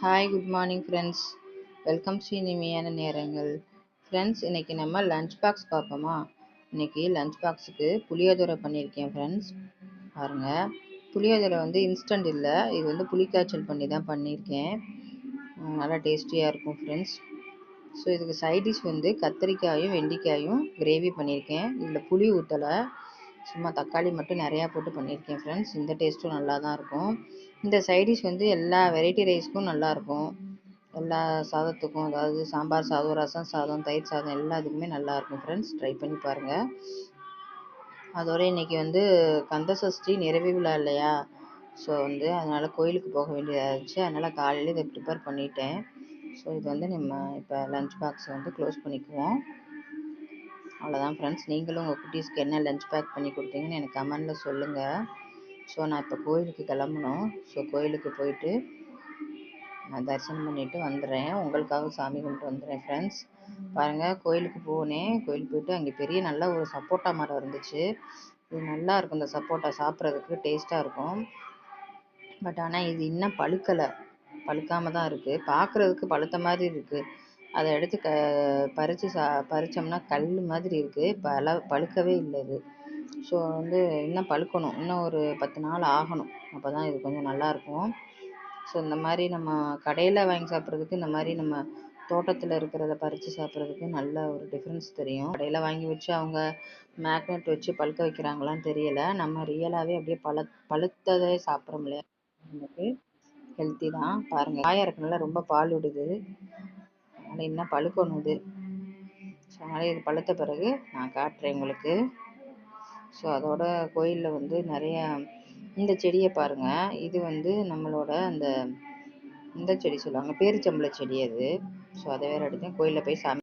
Hi good morning friends welcome Sri இனிமையான நேரங்கள். Friends இன்றைக்கி நம்ம லஞ்ச் பாக்ஸ் பார்ப்போமா? இன்றைக்கி லஞ்ச் பாக்ஸுக்கு புளியோதரை பண்ணியிருக்கேன் ஃப்ரெண்ட்ஸ் பாருங்கள் புளியோதரை வந்து இன்ஸ்டன்ட் இல்லை. இது வந்து புளிக்காய்ச்சல் பண்ணி தான் பண்ணியிருக்கேன். நல்லா டேஸ்டியாக இருக்கும் ஃப்ரெண்ட்ஸ் ஸோ இதுக்கு சைடிஷ் வந்து கத்திரிக்காயும் வெண்டைக்காயும் கிரேவி பண்ணியிருக்கேன். இதில் புளி ஊற்றலை சும்மா தக்காளி மட்டும் நிறையா போட்டு பண்ணியிருக்கேன் ஃப்ரெண்ட்ஸ் இந்த டேஸ்ட்டும் நல்லா தான் இருக்கும். இந்த சைடிஷ் வந்து எல்லா வெரைட்டி ரைஸ்க்கும் நல்லாயிருக்கும் எல்லா சாதத்துக்கும் அதாவது சாம்பார் சாதம் ரசம் சாதம் தயிர் சாதம் எல்லாத்துக்குமே நல்லாயிருக்கும் ஃப்ரெண்ட்ஸ் ட்ரை பண்ணி பாருங்கள் அதோட இன்றைக்கி வந்து கந்த சஷ்டி நிறைவு விழா இல்லையா? ஸோ வந்து அதனால் கோயிலுக்கு போக வேண்டியதாக இருந்துச்சு அதனால் காலையில் இதை ப்ரிப்பேர் பண்ணிட்டேன். ஸோ இது வந்து நம்ம இப்போ லஞ்ச் பாக்ஸை வந்து க்ளோஸ் பண்ணிக்குவோம். அவ்வளோதான் ஃப்ரெண்ட்ஸ் நீங்களும் உங்கள் குட்டீஸ்க்கு என்ன லஞ்ச் பேக் பண்ணி கொடுத்தீங்கன்னு எனக்கு கமெண்டில் சொல்லுங்கள் ஸோ நான் இப்போ கோயிலுக்கு கிளம்பணும். ஸோ கோயிலுக்கு போயிட்டு நான் தரிசனம் பண்ணிவிட்டு வந்துடுறேன். உங்களுக்காக சாமி கும்பிட்டு வந்துடுறேன் ஃப்ரெண்ட்ஸ் பாருங்கள் கோயிலுக்கு போனேன். கோயிலுக்கு போயிட்டு அங்கே பெரிய நல்ல ஒரு சப்போட்டா மரம் இருந்துச்சு. இது நல்லா இருக்கும் இந்த சப்போட்டா சாப்பிட்றதுக்கு. டேஸ்ட்டாக இருக்கும். பட் ஆனால் இது இன்னும் பழுக்கலை. பழுக்காம தான் இருக்குது பார்க்குறதுக்கு பழுத்த மாதிரி இருக்குது அதை எடுத்து க பறித்து சா பறித்தோம்னா கல் மாதிரி இருக்குது பல பழுக்கவே இல்லை இது ஸோ வந்து இன்னும் பழுக்கணும். இன்னும் ஒரு பத்து நாள் ஆகணும். அப்போ தான் இது கொஞ்சம் நல்லாயிருக்கும் ஸோ இந்த மாதிரி நம்ம கடையில் வாங்கி சாப்பிட்றதுக்கு இந்த மாதிரி நம்ம தோட்டத்தில் இருக்கிறத பறித்து சாப்பிட்றதுக்கு நல்ல ஒரு டிஃப்ரென்ஸ் தெரியும். கடையில் வாங்கி வச்சு அவங்க மேக்னெட் வச்சு பழுக்க வைக்கிறாங்களான்னு தெரியலை. நம்ம ரியலாகவே அப்படியே பழ பழுத்ததே சாப்பிட்றோம் இல்லையா? நமக்கு ஹெல்த்தி தான். பாருங்கள் காயாக இருக்கனால ரொம்ப பால் விடுது. அதனால் இன்னும் பழுக்கணும் இது? ஸோ அதனால் இது பழுத்த பிறகு நான் காட்டுறேன் உங்களுக்கு. ஸோ அதோட கோயிலில் வந்து நிறைய இந்த செடியை பாருங்கள் இது வந்து நம்மளோட அந்த இந்த செடி சொல்லுவாங்க. பேரிச்சம்பளை செடி அது. ஸோ அதை வேறு எடுத்தேன் கோயிலில் போய் சாமி